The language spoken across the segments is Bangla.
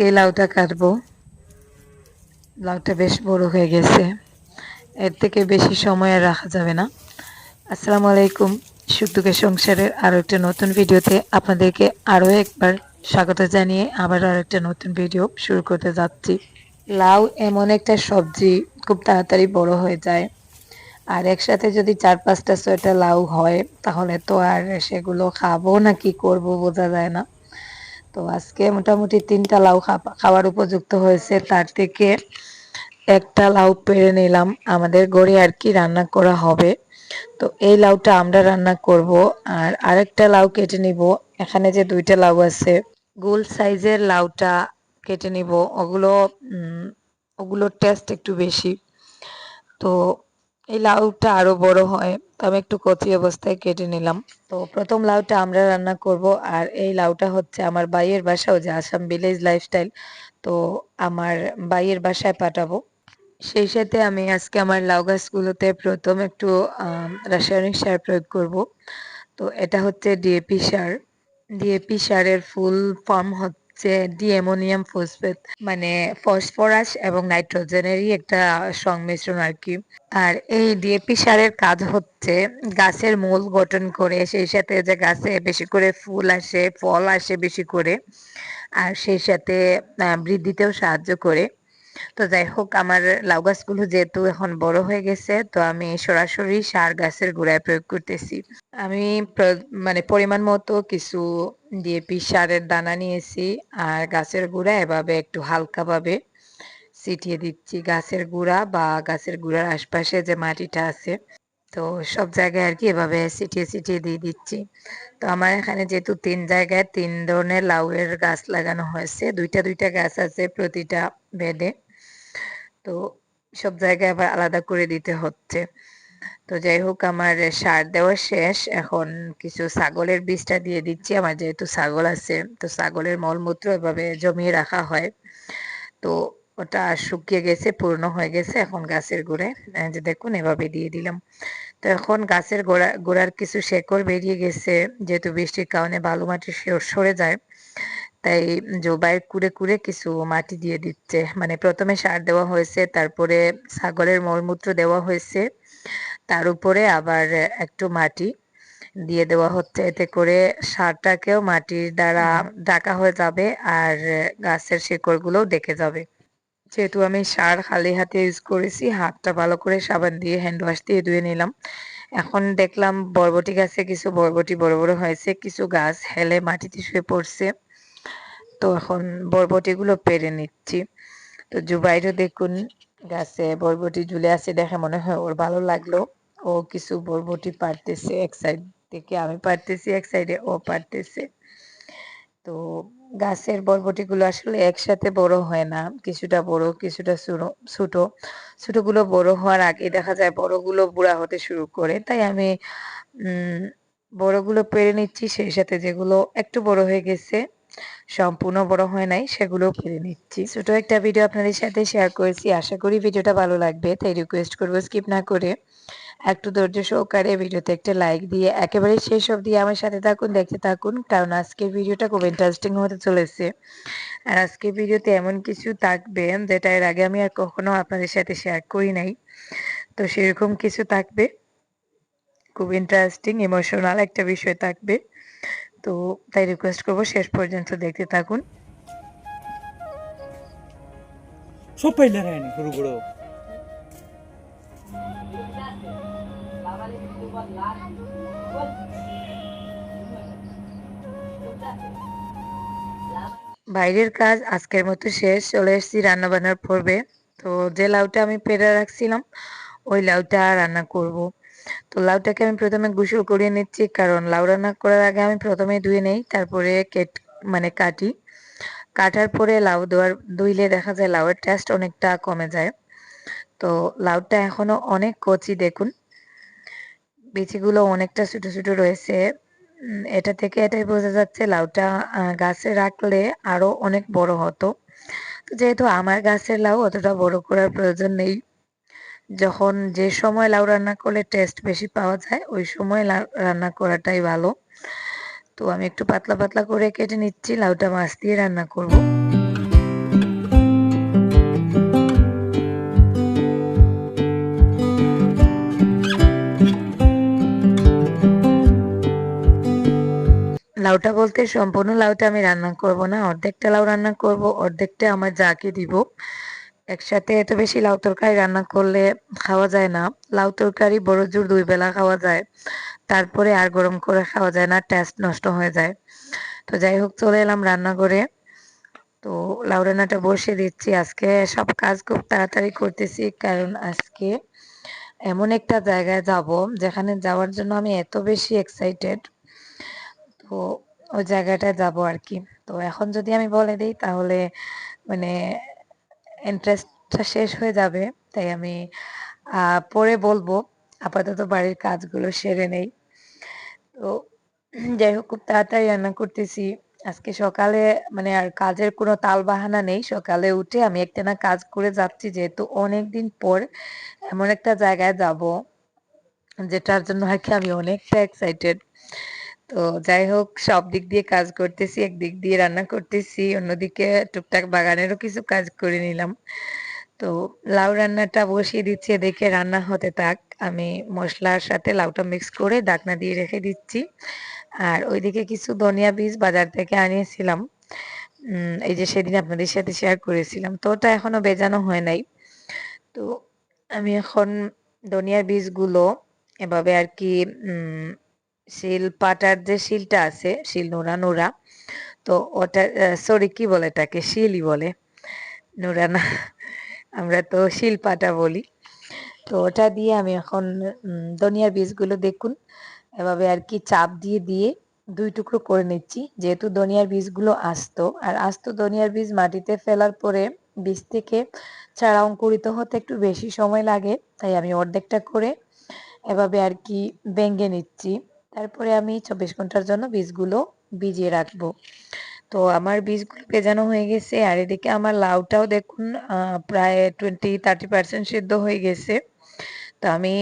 আজকে লাউটা কাটবো। লাউটা বেশ বড় হয়ে গেছে। এর থেকে বেশি সময় আর রাখা যাবে না। আসসালামু আলাইকুম সুখ দুঃখের সংসারের আরও একটা নতুন ভিডিওতে আপনাদেরকে আরও একবার স্বাগত জানিয়ে আবার আর একটা নতুন ভিডিও শুরু করতে যাচ্ছি। লাউ এমন একটা সবজি খুব তাড়াতাড়ি বড় হয়ে যায়। আর একসাথে যদি চার পাঁচটা ছয়টা লাউ হয়, তাহলে তো আর সেগুলো খাব না, কি করব বোঝা যায় না। তো আজকে মোটামুটি তিনটা লাউ খাওয়ার উপযুক্ত হয়েছে। তার থেকে একটা লাউ পেরে নিলাম। আমাদের গড়ে আর কি রান্না করা হবে। তো এই লাউটা আমরা রান্না করব আর আরেকটা লাউ কেটে নিব। এখানে যে দুইটা লাউ আছে, গোল সাইজের লাউটা কেটে নিব। ওগুলো ওগুলোর টেস্ট একটু বেশি। তো এই লাউটা আরও বড় হয়, তো আমি একটু কচি অবস্থায় কেটে নিলাম। তো প্রথম লাউটা আমরা রান্না করব, আর এই লাউটা হচ্ছে আমার বাইয়ের বাসাও যে আসাম ভিলেজ লাইফস্টাইল তো আমার বাইয়ের বাসায় পাঠাবো। সেই সাথে আমি আজকে আমার লাউ গাছগুলোতে প্রথম একটু রাসায়নিক সার প্রয়োগ করব। তো এটা হচ্ছে ডিএপি সার। ডিএপি সারের ফুল ফর্ম হচ্ছে ডিএমোনিয়াম ফসফেট মানে ফসফরাস এবং নাইট্রোজেনেরই একটা সংমিশ্রণ আর কি। আর এই ডিএপি সারের কাজ হচ্ছে গাছের মূল গঠন করে, সেই সাথে যে গাছে বেশি করে ফুল আসে, ফল আসে বেশি করে, আর সেই সাথে বৃদ্ধিতেও সাহায্য করে। তো যাই হোক আমার লাউ গাছগুলো যেহেতু এখন বড় হয়ে গেছে, তো আমি সরাসরি সার গাছের গোড়ায় প্রয়োগ করতেছি। আমি মানে পরিমাণ মতো কিছু ডিএপি সারের দানা নিয়েছি আর গাছের গুঁড়া এভাবে একটু হালকাভাবে ছিটিয়ে দিচ্ছি। গাছের গুঁড়া বা গাছের গুঁড়ার আশপাশে যে মাটিটা আছে, তো সব জায়গায় আর কি এভাবে ছিটিয়ে ছিটিয়ে দিয়ে দিচ্ছি। তো আমার এখানে যেহেতু তিন জায়গায় তিন ধরনের লাউয়ের গাছ লাগানো হয়েছে, দুইটা দুইটা গাছ আছে প্রতিটা বেডে তো সব জায়গায় আবার আলাদা করে দিতে হচ্ছে। তো যাই হোক, আমার সার দেওয়া শেষ। এখন কিছু ছাগলের বীজটা দিয়ে দিচ্ছি। আমার যেহেতু ছাগল আছে, তো ছাগলের মলমূত্র এভাবে জমিয়ে রাখা হয়। তো ওটা শুকিয়ে গেছে, পূর্ণ হয়ে গেছে এখন গাছের গোড়ায়। যে দেখুন, এভাবে দিয়ে দিলাম। তো এখন গাছের গোড়া, গোড়ার কিছু শেকড় বেরিয়ে গেছে। যেহেতু বৃষ্টির কারণে বালু মাটি সরে যায়। তাই জোবাই কুড়ে কুড়ে কিছু মাটি দিয়ে দিচ্ছে। মানে প্রথমে সার দেওয়া হয়েছে তারপরে ছাগলের মলমূত্র দেওয়া হয়েছে তার উপরে আবার একটু মাটি দিয়ে দেওয়া হচ্ছে। এতে করে সারটাকেও মাটির দ্বারা ঢাকা হয়ে যাবে আর গাছের শিকড়গুলোও দেখে যাবে। যেহেতু আমি সার খালি হাতে ইউজ করেছি হাতটা ভালো করে সাবান দিয়ে হ্যান্ড ওয়াশ দিয়ে ধুয়ে নিলাম। এখন দেখলাম বরবটি গাছে কিছু বরবটি বড় বড় হয়েছে কিছু গাছ হেলে মাটিতে শুয়ে পড়ছে। তো এখন বরবটিগুলো পেরে নিচ্ছি। তো জুবাইরও দেখুন গাছে, বরবটি ঝুলে আছে দেখে মনে হয় ওর ভালো লাগল। ও কিছু বরবটি পারতেছে এক সাইড থেকে, আমি পারতেছি এক সাইডে ও পারতেছে। তো গাছের বরবটিগুলো আসলে একসাথে বড় হয় না, কিছুটা বড়, কিছুটা ছোট। ছোটগুলো বড় হওয়ার আগে দেখা যায় বড়গুলো বুড়া হতে শুরু করে। তাই আমি বড়গুলো পেরে নিচ্ছি, সেই সাথে যেগুলো একটু বড় হয়ে গেছে সম্পূর্ণ বড় হয় নাই সেগুলো পেরে নিচ্ছি। ছোট একটা ভিডিও আপনাদের সাথে শেয়ার করেছি। আশা করি ভিডিওটা ভালো লাগবে, তাই রিকোয়েস্ট করব স্কিপ না করে। একটু ধৈর্য সহকারে ভিডিওতে একটা লাইক দিয়ে একেবারে শেষ দিয়ে আমার সাথে থাকুন, দেখতে থাকুন, কারণ আজকের ভিডিওটা খুব ইন্টারেস্টিং হতে চলেছে। আর আজকের ভিডিওতে এমন কিছু থাকবে যেটা এর আগে আমি আর কখনো আপনাদের সাথে শেয়ার করি নাই। তো সেরকম কিছু থাকবে। খুব ইন্টারেস্টিং ইমোশনাল একটা বিষয় থাকবে। তো তাই রিকোয়েস্ট করব শেষ পর্যন্ত দেখতে থাকুন। সব পাইলে রায়নি গরু বড় বাইরের কাজ আজকের মতো শেষ চলে এসেছি রান্না বান্নার পর্বে। তো যে লাউটা আমি পেরে রাখছিলাম ওই লাউটা রান্না করব। তো লাউটাকে আমি প্রথমে গোসল করিয়ে নিচ্ছি, কারণ লাউ রান্না করার আগে আমি প্রথমে ধুয়ে নেই, তারপরে কেট মানে কাটি। কাটার পরে লাউ দেওয়ার ধুইলে দেখা যায় লাউয়ের টেস্ট অনেকটা কমে যায়। তো লাউটা এখনও অনেক কচি, দেখুন। বিচিগুলো অনেকটা ছোটো ছোটো রয়েছে। এটা থেকে এটাই বোঝা যাচ্ছে লাউটা গাছে রাখলে আরও অনেক বড় হতো। যেহেতু আমার গাছের লাউ, অতটা বড় করার প্রয়োজন নেই। যখন যে সময় লাউ রান্না করলে টেস্ট বেশি পাওয়া যায়, ওই সময় রান্না করাটাই ভালো। তো আমি একটু পাতলা পাতলা করে কেটে নিচ্ছি, লাউটা মাছ দিয়ে রান্না করব। লাউটা বলতে সম্পূর্ণ লাউটা আমি রান্না করব না, অর্ধেকটা লাউ রান্না করব, অর্ধেকটা আমার যাকে দিব। একসাথে এত বেশি লাউ তরকারি রান্না করলে খাওয়া যায় না। লাউ তরকারি বড় জোর দুই বেলা খাওয়া যায়। তারপরে আর গরম করে খাওয়া যায় না টেস্ট নষ্ট হয়ে যায়। তো যাই হোক, চলে এলাম রান্নাঘরে। তো লাউ রান্নাটা বসিয়ে দিচ্ছি। আজকে সব কাজ খুব তাড়াতাড়ি করতেছি, কারণ আজকে এমন একটা জায়গায় যাব, যেখানে যাওয়ার জন্য আমি এত বেশি এক্সাইটেড তো ওই জায়গাটায় যাব আর কি। তো এখন যদি আমি বলে দিই, তাহলে মানে ইন্টারেস্টটা শেষ হয়ে যাবে, তাই আমি পরে বলব, আপাতত বাড়ির কাজগুলো সেরে নেই। তো, যাই হোক, খুব তাড়াতাড়ি রান্না করতেছি। আজকে সকালে মানে আর কাজের কোনো তাল বাহানা নেই, সকালে উঠে আমি একটানা কাজ করে যাচ্ছি, যেহেতু অনেকদিন পর এমন একটা জায়গায় যাব, যেটার জন্য আর কি আমি অনেকটা এক্সাইটেড তো যাই হোক, সব দিক দিয়ে কাজ করতেছি একদিক দিয়ে রান্না করতেছি, অন্যদিকে টুকটাক বাগানেরও কিছু কাজ করে নিলাম। তো লাউ রান্নাটা বসিয়ে দিচ্ছি, এদিকে রান্না হতে থাক। আমি মশলার সাথে লাউটা মিক্স করে ডাকনা দিয়ে রেখে দিচ্ছি। আর ওইদিকে কিছু ধনিয়া বীজ বাজার থেকে আনিয়েছিলাম। এই যে সেদিন আপনাদের সাথে শেয়ার করেছিলাম। তো ওটা এখনও বেজানো হয় নাই। তো আমি এখন ধনিয়ার বীজগুলো এভাবে আর কি শিল পাটার যে শিলটা আছে, শিল নোড়া নোড়া, তো ওটা সরি কি বলে এটাকে? শিলই বলে। নোড়া না, আমরা তো শিল পাটা বলি। তো ওটা দিয়ে আমি এখন ধনিয়ার বীজগুলো দেখুন। এভাবে আর কি চাপ দিয়ে দিয়ে দুই টুকরো করে নিচ্ছি। যেহেতু ধনিয়ার বীজগুলো আস্ত, আর আস্ত ধনিয়ার বীজ মাটিতে ফেলার পরে বীজ থেকে চারা অঙ্কুরিত হতে একটু বেশি সময় লাগে, তাই আমি অর্ধেকটা করে এভাবে আর কি ভেঙে নিচ্ছি। তারপরে আমি চব্বিশ ঘণ্টার জন্য বীজগুলো ভিজিয়ে রাখব। তো আমার বীজগুলো ভেজানো হয়ে গেছে, আর এদিকে আমার লাউটাও দেখুন প্রায় টোয়েন্টি থার্টি পার্সেন্ট সিদ্ধ হয়ে গেছে। তো আমি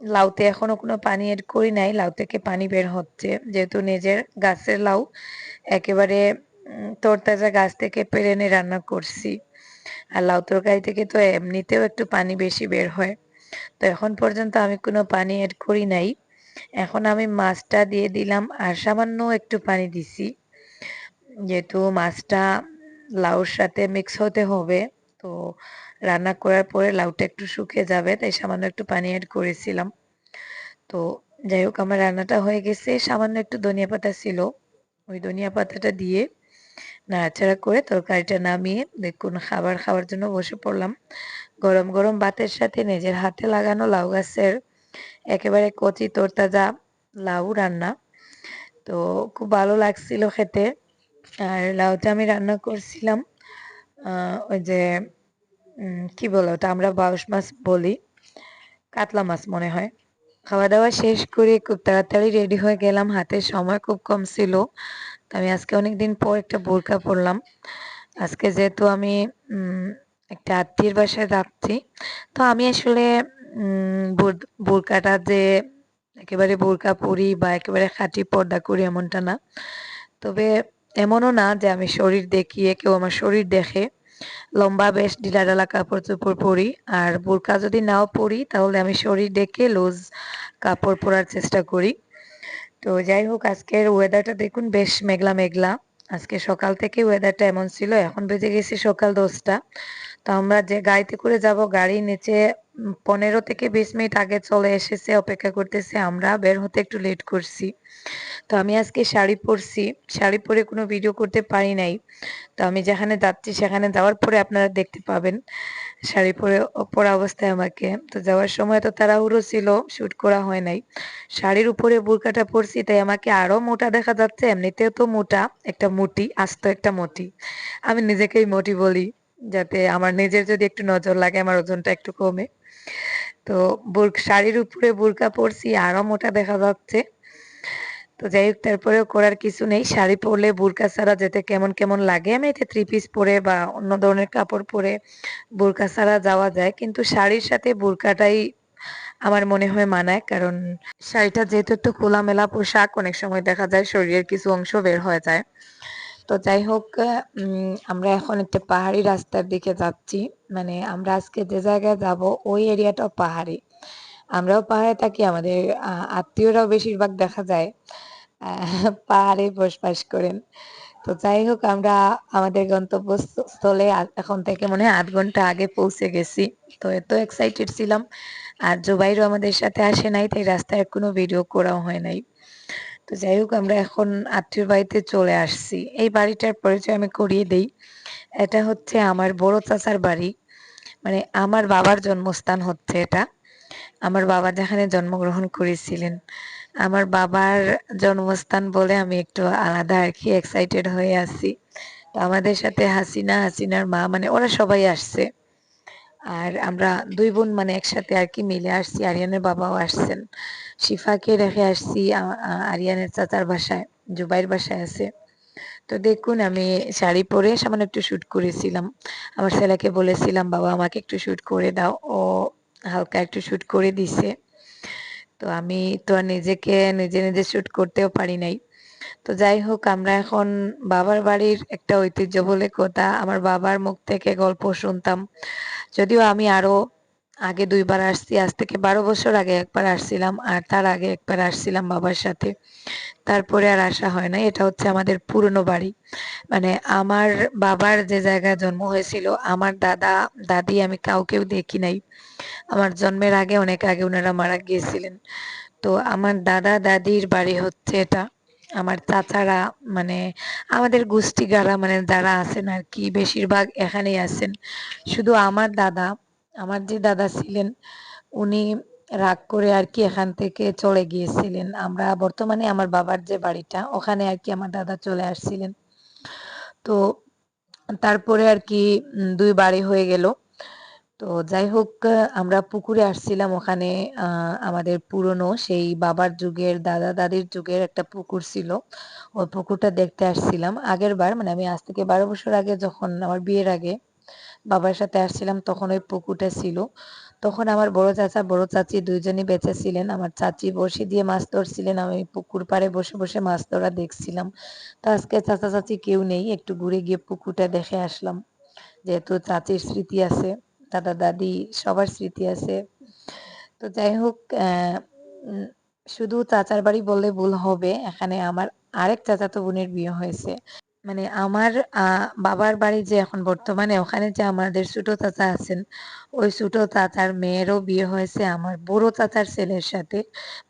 লাউতে এখনও কোনো পানি এড করি নাই, লাউ থেকে পানি বের হচ্ছে। যেহেতু নিজের গাছের লাউ, একেবারে তরতাজা গাছ থেকে পেরে এনে রান্না করছি। আর লাউ তরকারি থেকে তো এমনিতেও একটু পানি বেশি বের হয়। তো এখন পর্যন্ত আমি কোনো পানি এড করি নাই। এখন আমি মাছটা দিয়ে দিলাম আর সামান্য একটু পানি দিছি। যেহেতু মাছটা লাউর সাথে মিক্স হতে হবে, তো রান্না করার পরে লাউটা একটু শুকিয়ে যাবে, তাই সামান্য একটু পানি অ্যাড করেছিলাম। তো যাই হোক, আমার রান্নাটা হয়ে গেছে। সামান্য একটু ধনিয়া পাতা ছিল। ওই ধনিয়া পাতাটা দিয়ে নাড়াচাড়া করে তরকারিটা নামিয়ে দেখুন খাবার খাওয়ার জন্য বসে পড়লাম। গরম গরম ভাতের সাথে নিজের হাতে লাগানো লাউ গাছের একেবারে কচি তরতাজা লাউ রান্না। তো খুব ভালো লাগছিল খেতে। আর লাউটা আমি রান্না করছিলাম ওই যে কি বলো ওটা আমরা বাউশ মাছ বলি, কাতলা মাছ মনে হয়। খাওয়া দাওয়া শেষ করে খুব তাড়াতাড়ি রেডি হয়ে গেলাম, হাতে সময় খুব কম ছিল। তো আমি আজকে অনেক দিন পর একটা বোরকা পরলাম। আজকে যেহেতু আমি একটা আত্মীয়ের বাসায় যাচ্ছি, তো আমি আসলে বোরকাটা যে একেবারে বোরকা পরি বা একেবারে খাঁটি পর্দা করি এমনটা না। তবে এমনও না যে আমি শরীর দেখিয়ে কেউ আমার শরীর দেখে লম্বা বেশ ঢিলাঢালা কাপড় চোপড় পরি। আর বোরকা যদি নাও পরি তাহলে আমি শরীর দেখে লুজ কাপড় পরার চেষ্টা করি। তো যাই হোক, আজকের ওয়েদারটা দেখুন বেশ মেঘলা মেঘলা আজকে সকাল থেকে ওয়েদারটা এমন ছিল, এখন বেজে গেছে সকাল দশটা। তো আমরা যে গাড়িতে করে যাব, গাড়ির নিচে পনেরো থেকে বিশ মিনিট আগে চলে এসেছে, অপেক্ষা করতেছে, আমরা বের হতে একটু লেট করছি। তো আমি আজকে শাড়ি পরছি, শাড়ি পরে কোনো ভিডিও করতে পারি নাই। তো আমি যেখানে যাচ্ছি, সেখানে যাওয়ার পরে আপনারা দেখতে পাবেন, শাড়ি পরে, পরা অবস্থায় আমাকে। তো যাওয়ার সময় তো তাড়াহুড়ো ছিল শ্যুট করা হয় নাই। শাড়ির উপরে বুরকাটা পরছি, তাই আমাকে আরও মোটা দেখা যাচ্ছে, এমনিতেও তো মোটা, একটা মুটি, আস্ত একটা মোটি। আমি নিজেকেই মোটি বলি। যাতে আমার নিজের যদি একটু নজর লাগে, আমার ওজনটা একটু কমে। তো বুর শাড়ির উপরে বুরকা পরছি, আরও মোটা দেখা যাচ্ছে। তো যাই হোক, তারপরেও করার কিছু নেই। শাড়ি পরলে বুরকা ছাড়া যেতে কেমন কেমন লাগে? আমি এতে থ্রি পিস পরে বা অন্য ধরনের কাপড় পরে বুরকা ছাড়া যাওয়া যায়। কিন্তু শাড়ির সাথে বুরকাটাই আমার মনে হয় মানায়। কারণ শাড়িটা যেহেতু একটু খোলামেলা পোশাক, অনেক সময় দেখা যায় শরীরের কিছু অংশ বের হয়ে যায়। তো যাই হোক আমরা এখন একটা পাহাড়ি রাস্তার দিকে যাচ্ছি। মানে আমরা আজকে যে জায়গায় যাব, ওই এরিয়াটাও পাহাড়ি। আমরাও পাহাড়ে থাকি, আমাদের আত্মীয়রাও বেশিরভাগ দেখা যায় পাহাড়ে বসবাস করেন। তো যাই হোক আমরা আমাদের গন্তব্যস্থলে এখন থেকে মনে হয় আধ ঘণ্টা আগে পৌঁছে গেছি। তো এত এক্সাইটেড ছিলাম। আর জুবাইরও আমাদের সাথে আসে নাই, তাই রাস্তায় কোনো ভিডিও করাও হয় নাই। তো যাই হোক, আমরা এখন আত্মীয় বাড়িতে চলে আসছি। এই বাড়িটার পরিচয় আমি করিয়ে দেই। এটা হচ্ছে আমার বড় চাচার বাড়ি। মানে আমার বাবার জন্মস্থান হচ্ছে এটা। আমার বাবা যেখানে জন্মগ্রহণ করেছিলেন। আমার বাবার জন্মস্থান বলে আমি একটু আলাদা আর কি এক্সাইটেড হয়ে আছি। তো আমাদের সাথে হাসিনা, হাসিনার মা মানে ওরা সবাই আসছে। আর আমরা দুই বোন মানে একসাথে আর কি মিলে আসছি, আরিয়ানের বাবাও আসছেন। শিফাকে রেখে আসছি আরিয়ানের চাচার বাসায়, জুবাইর বাসায় আছে। তো দেখুন, আমি শাড়ি পরে সামান্য একটু শুট করেছিলাম। আমার ছেলেকে বলেছিলাম, বাবা, আমাকে একটু শুট করে দাও। ও হালকা একটু শুট করে দিছে। তো আমি তো নিজেকে নিজে নিজে শুট করতেও পারি নাই। তো যাই হোক, আমরা এখন বাবার বাড়ির একটা ঐতিহ্য বলে কথা। আমার বাবার মুখ থেকে গল্প শুনতাম। যদিও আমি আরও আগে দুইবার আসছি, আজ থেকে বারো বছর আগে একবার আসছিলাম, আর তার আগে একবার আসছিলাম বাবার সাথে। তারপরে আর আসা হয় না এটা হচ্ছে আমাদের পুরনো বাড়ি। মানে আমার বাবার যে জায়গায় জন্ম হয়েছিল, আমার দাদা, দাদি আমি কাউকেও দেখি নাই। আমার জন্মের আগে, অনেক আগে ওনারা মারা গিয়েছিলেন। তো আমার দাদা, দাদির বাড়ি হচ্ছে এটা। আমার চাচারা মানে আমাদের গোষ্ঠী গাড়া মানে যারা আছেন আর কি বেশিরভাগ এখানেই আছেন। শুধু আমার দাদা, আমার যে দাদা ছিলেন, উনি রাগ করে আর কি এখান থেকে চলে গিয়েছিলেন। আমরা বর্তমানে আমার বাবার যে বাড়িটা, ওখানে আর কি আমার দাদা চলে আসছিলেন। তো তারপরে আর কি দুই বাড়ি হয়ে গেল। তো যাই হোক আমরা পুকুরে আসছিলাম ওখানে আমাদের পুরনো সেই বাবার যুগের, দাদা দাদির যুগের একটা পুকুর ছিল। ওই পুকুরটা দেখতে আসছিলাম। আগের বার মানে আমি আজ থেকে বারো বছর আগে যখন আমার বিয়ের আগে বাবার সাথে আসছিলাম, তখন ওই পুকুরটা ছিল। তখন আমার বড় চাচা, বড় চাচি দুইজনই বেঁচে ছিলেন। আমার চাচি বসে দিয়ে মাছ ধরছিলেন। আমি পুকুর পাড়ে বসে বসে মাছ ধরা দেখছিলাম। তো আজকে চাচা চাচি কেউ নেই। একটু ঘুরে গিয়ে পুকুরটা দেখে আসলাম। যেহেতু চাচির স্মৃতি আছে। দাদা দাদি সবার স্মৃতি আছে। তো যাই হোক শুধু চাচার বাড়ি বললে ভুল হবে, এখানে আমার আরেক চাচাতো বোনের বিয়ে হয়েছে। মানে আমার বাবার বাড়ি যে এখন বর্তমানে, ওখানে যে আমাদের ছোট চাচা আছেন, ওই ছোট চাচার মেয়েরও বিয়ে হয়েছে, আমার বড় চাচার ছেলের সাথে।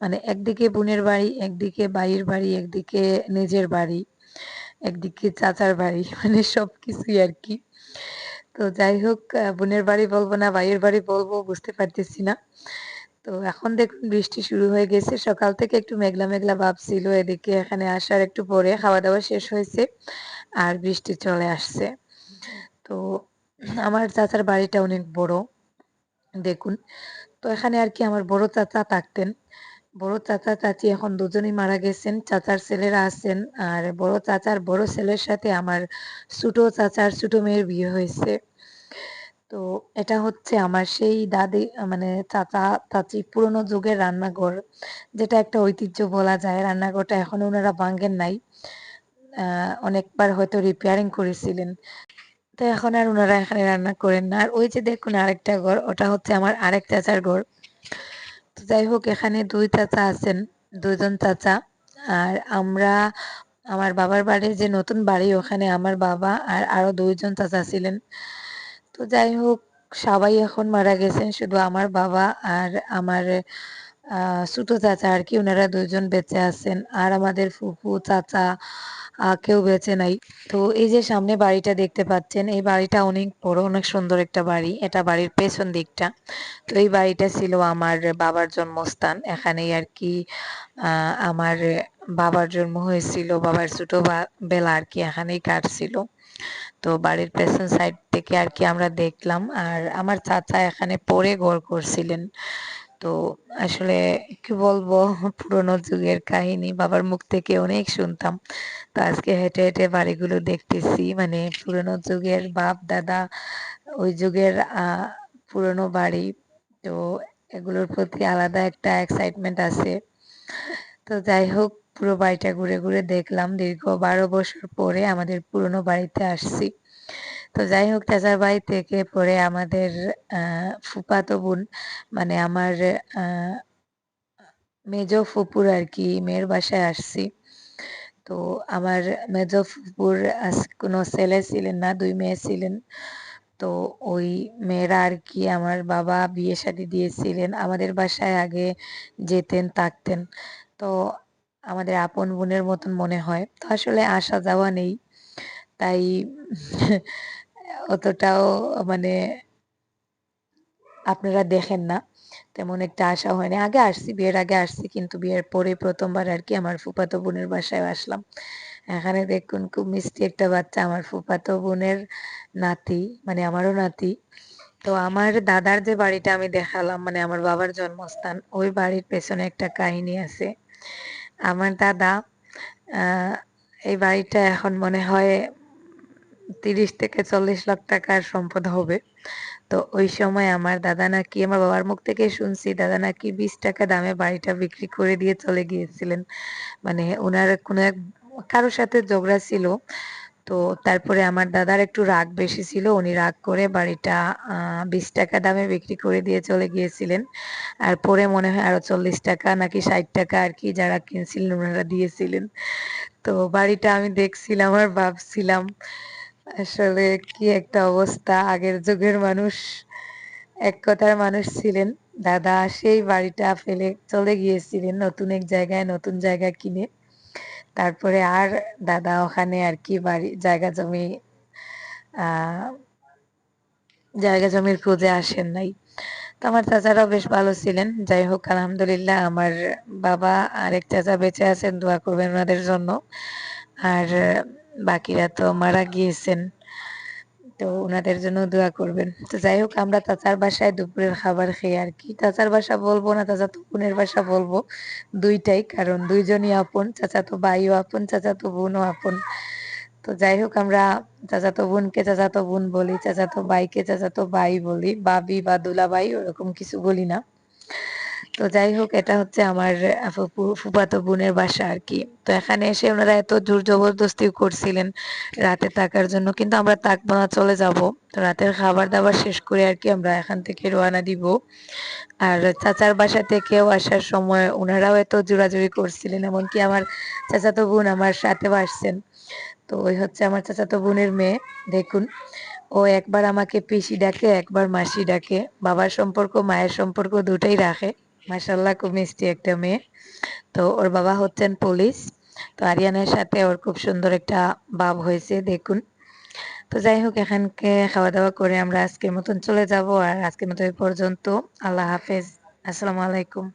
মানে একদিকে বোনের বাড়ি, একদিকে বাড়ির বাড়ি, একদিকে নিজের বাড়ি, একদিকে চাচার বাড়ি মানে সবকিছুই আর কি। তো যাই হোক বোনের বাড়ি বলব না, ভাইয়ের বাড়ি বলব, বুঝতে পারতেছি না। তো এখন দেখুন, বৃষ্টি শুরু হয়ে গেছে। সকাল থেকে একটু মেঘলা মেঘলা ভাব ছিল, এদিকে এখানে আসার একটু পরে খাওয়া দাওয়া শেষ হয়েছে আর বৃষ্টি চলে আসছে। তো আমার চাচার বাড়িটা অনেক বড়, দেখুন। তো এখানে আর কি আমার বড় চাচা থাকতেন। বড় চাচা, চাচি এখন দুজনেই মারা গেছেন, চাচার ছেলেরা আছেন আর বড় চাচার বড় ছেলের সাথে আমার ছোট চাচার ছোট মেয়ের বিয়ে হয়েছে। তো এটা হচ্ছে আমার সেই দাদি মানে চাচা, চাচি পুরনো যুগের রান্নাঘর, যেটা একটা ঐতিহ্য বলা যায়। রান্নাঘরটা এখন ওনারা ভাঙ্গেন নাই। অনেকবার হয়তো রিপেয়ারিং করেছিলেন। তো এখন আর ওনারা এখানে রান্না করেন না। আর ওই যে দেখুন আরেকটা ঘর, ওটা হচ্ছে আমার আরেক চাচার ঘর। তো যাই হোক, এখানে দুই চাচা আছেন দুজন চাচা। আর আমরা, আমার বাবার বাড়ির যে নতুন বাড়ি, ওখানে আমার বাবা আর আরও দুইজন চাচা ছিলেন। তো যাই হোক, সবাই এখন মারা গেছেন, শুধু আমার বাবা আর আমার ছোট চাচা আর কি ওনারা দুজন বেঁচে আছেন আর আমাদের ফুফু, চাচা কেউ বেঁচে নাই। তো এই যে সামনে বাড়িটা দেখতে পাচ্ছেন, এই বাড়িটা অনেক বড়, অনেক সুন্দর একটা বাড়ি। এটা বাড়ির পেছন দিকটা। তো এই বাড়িটা ছিল আমার বাবার জন্মস্থান। এখানেই আর কি আমার বাবার জন্ম হয়েছিল, বাবার ছোট বেলা আর কি এখানেই কাটছিল। তো বাড়ির পেছন সাইড থেকে আর কি আমরা দেখলাম। আর আমার চাচা এখানে পরে ঘর করছিলেন। তো আসলে কি বলব, পুরোনো যুগের কাহিনী বাবার মুখ থেকে অনেক শুনতাম। তো আজকে হেঁটে হেঁটে বাড়িগুলো দেখতেছি। মানে পুরোনো যুগের বাপ, দাদা, ওই যুগের পুরোনো বাড়ি। তো এগুলোর প্রতি আলাদা একটা এক্সাইটমেন্ট আছে। তো যাই হোক পুরো বাড়িটা ঘুরে ঘুরে দেখলাম। দীর্ঘ বারো বছর পরে আমাদের পুরোনো বাড়িতে আসছি। তো যাই হোক, চাচার বাড়ি থেকে পরে আমাদের ফুফাতো বোন মানে আমার মেজো ফুপুর আর কি, মেয়ের বাসায় আসছি। তো আমার মেজ ফুপুর কোনো ছেলে ছিলেন না, দুই মেয়ে ছিলেন। তো ওই মেয়েরা আর কি আমার বাবা বিয়ে শাদী দিয়েছিলেন। আমাদের বাসায় আগে যেতেন, থাকতেন। তো আমাদের আপন বোনের মতন মনে হয়। তো আসলে আসা যাওয়া নেই। তাই অতটাও মানে আপনারা দেখেন না। তেমন একটা আশা হয়নি। আগে আসছি, বিয়ের আগে আসছি, কিন্তু বিয়ের পরে প্রথমবার আর কি আমার ফুফাতো বোনের বাসায় আসলাম। এখানে দেখুন, খুব মিষ্টি একটা বাচ্চা আমার ফুফাতো বোনের নাতি মানে আমারও নাতি। তো আমার দাদার যে বাড়িটা আমি দেখালাম মানে আমার বাবার জন্মস্থান, ওই বাড়ির পেছনে একটা কাহিনী আছে। আমার দাদা এই বাড়িটা এখন মনে হয় তিরিশ থেকে চল্লিশ লাখ টাকার সম্পদ হবে। তো ওই সময় আমার দাদা নাকি, আমার বাবার মুখ থেকে শুনছি, দাদা নাকি বিশ টাকা দামে বাড়িটা বিক্রি করে দিয়ে চলে গিয়েছিলেন। মানে ওনার কোনো এক, কারোর সাথে ঝগড়া ছিল তো তারপরে আমার দাদার একটু রাগ বেশি ছিল, উনি রাগ করে বাড়িটা বিশ টাকা দামে বিক্রি করে দিয়ে চলে গিয়েছিলেন। আর পরে মনে হয় আরও চল্লিশ টাকা নাকি ষাট টাকা আর কি যারা কিনছিলেন ওনারা দিয়েছিলেন। তো বাড়িটা আমি দেখছিলাম, আর ভাবছিলাম আসলে কি একটা অবস্থা, আগের যুগের মানুষ, এক কথার মানুষ ছিলেন। দাদা সেই বাড়িটা ফেলে চলে গিয়েছিলেন, নতুন এক জায়গায় নতুন জায়গা কিনে। তারপরে আর দাদা ওখানে আর কি বাড়ি, জায়গা জমি জায়গা জমির খোঁজে আসেন নাই। তো আমার চাচারাও বেশ ভালো ছিলেন। যাই হোক, আলহামদুলিল্লাহ আমার বাবা আর এক চাচা বেঁচে আছেন, দোয়া করবেন ওনাদের জন্য। আর বাকিরা তো মারা গিয়েছেন। তো ওনাদের জন্য দোয়া করবেন। তো যাই হোক, আমরা চাচার বাসায় দুপুরের খাবার খেয়ে আর কি। চাচার বাসা বলব না, চাচা তো বোনের বাসা বলব। দুইটাই, কারণ দুইজনই আপন, চাচা তো ভাইও আপন, চাচা তো বোনও আপন। তো যাই হোক, আমরা চাচাতো বোনকে চাচাতো বোন বলি চাচাতো ভাইকে চাচাতো ভাই বলি। বাবি বা দুলাভাই ওরকম কিছু বলি না। তো যাই হোক, এটা হচ্ছে আমার ফুফাতো বোনের বাসা আর কি তো এখানে এসে ওনারা এত জোর জবরদস্তি করছিলেন রাতে থাকার জন্য, কিন্তু আমরা থাকব না, চলে যাব। তো রাতের খাবার দাবার শেষ করে আর কি আমরা এখান থেকে রওনা দিব। আর চাচার বাসা থেকেও আসার সময় ওনারাও এত জোরাজুরি করছিলেন, এমনকি আমার চাচাতো বোন আমার সাথেও আসছেন। তো ওই হচ্ছে আমার চাচাতো বোনের মেয়ে, দেখুন। ও একবার আমাকে পিসি ডাকে, একবার মাসি ডাকে। বাবার সম্পর্ক, মায়ের সম্পর্ক দুটাই রাখে। মাসাল্লাহ খুব মিষ্টি একটা মেয়ে। তো ওর বাবা হচ্ছেন পুলিশ। তো আরিয়ানের সাথে ওর খুব সুন্দর একটা বাব হয়েছে, দেখুন। তো যাই হোক, এখানকে খাওয়া দাওয়া করে আমরা আজকের মতন চলে যাব। আর আজকের মতো এই পর্যন্ত। আল্লাহ হাফেজ। আসসালামু আলাইকুম।